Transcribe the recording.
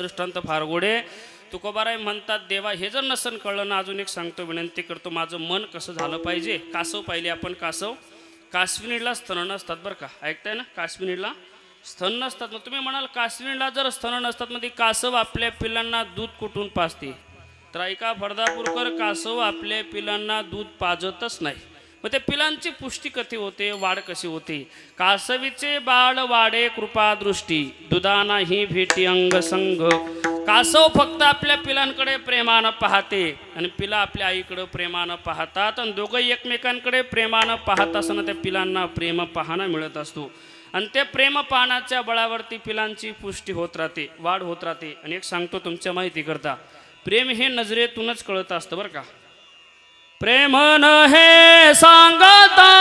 दृष्टांत फार गोडे. तुकोबाराय म्हणतात देवा हे जर नसन कळलं ना अजून एक सांगतो विनंती करतो माझं मन कसं झालं पाहिजे? कासव पाहिले आपण कासव. काश्मीरला स्तन नसतात बरं का. ऐकताय ना? काश्मीरला स्तन नसतात. मग तुम्ही म्हणाल काश्मीरला जर स्तन नसतात मग ती कासव आपल्या पिलांना दूध कुठून पाजते? तर ऐका फडदापूरकर कासव आपल्या पिलांना दूध पाजतच नाही. मग त्या पिलांची पुष्टी कशी होते? वाढ कशी होते? कासवीचे बाळ वाडे कृपा दृष्टी दुधाना ही भेटी अंग संग कासव फक्त आपल्या पिलांकडे प्रेमानं पाहते आणि पिला आपल्या आईकडे प्रेमानं पाहतात आणि दोघं एकमेकांकडे प्रेमानं पाहत असताना त्या पिलांना प्रेम पाहणं मिळत असतो. आणि ते प्रेम पाहण्याच्या बळावरती पिलांची पुष्टी होत राहते वाढ होत राहते. आणि एक सांगतो तुमच्या माहिती करता प्रेम हे नजरेतूनच कळत असतं बरं का. प्रेमन हे सांगता